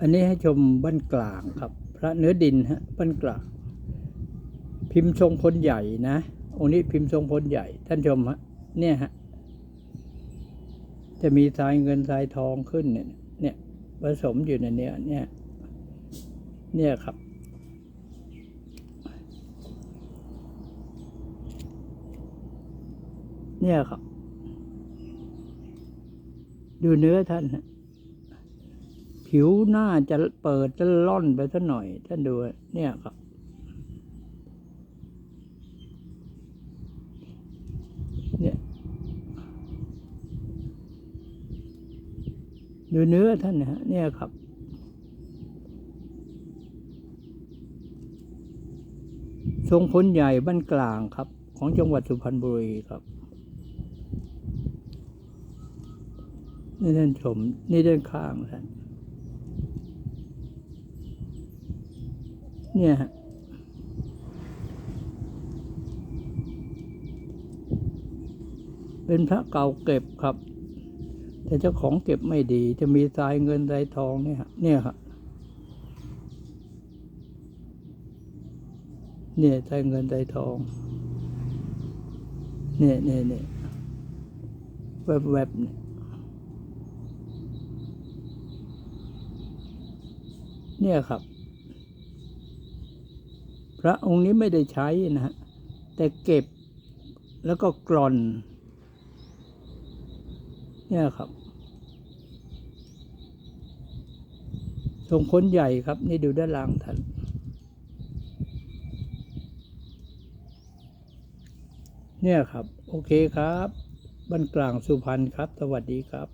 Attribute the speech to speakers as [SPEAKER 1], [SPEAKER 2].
[SPEAKER 1] อันนี้ให้ชมบ้านกลางครับ พระเนื้อดินฮะบ้านกลาง พิมพ์ทรงพลใหญ่นะองค์นี้พิมพ์ทรงพลใหญ่ ท่านชมฮะเนี่ยฮะจะมีทรายเงินทรายทองขึ้นเนี่ยเนี่ยผสมอยู่ในเนี้ยเนี่ยเนี่ยครับ เนี่ยครับ ดูเนื้อท่านฮะ ผิวหน้าจะเปิดจะล่อนไปสักหน่อย ท่านดูเนี่ยครับ เนี่ยดูเนื้อท่านนะฮะเนี่ยครับทรงพลใหญ่บ้านกลางครับ ของจังหวัดสุพรรณบุรีครับนี่ท่านชม นี่ด้านข้างท่าน เนี่ยฮะเป็นพระเก่าเก็บครับ แต่เจ้าของเก็บไม่ดี จะมีทรายเงินทรายทองเนี่ยฮะเนี่ยครับเนี่ยทรายเงินทรายทอง เนี่ยเนี่ยเนี่ยแวบแวบเนี่ยเนี่ยครับ ระองค์นี้ไม่ได้ใช้นะฮะแต่เก็บแล้วก็กร่อน เนี่ยครับ ทรงพ้นใหญ่ครับ นี่ดูด้านล่างท่านเนี่ยครับ โอเคครับบ้านกลางสุพรรณครับ สวัสดีครับ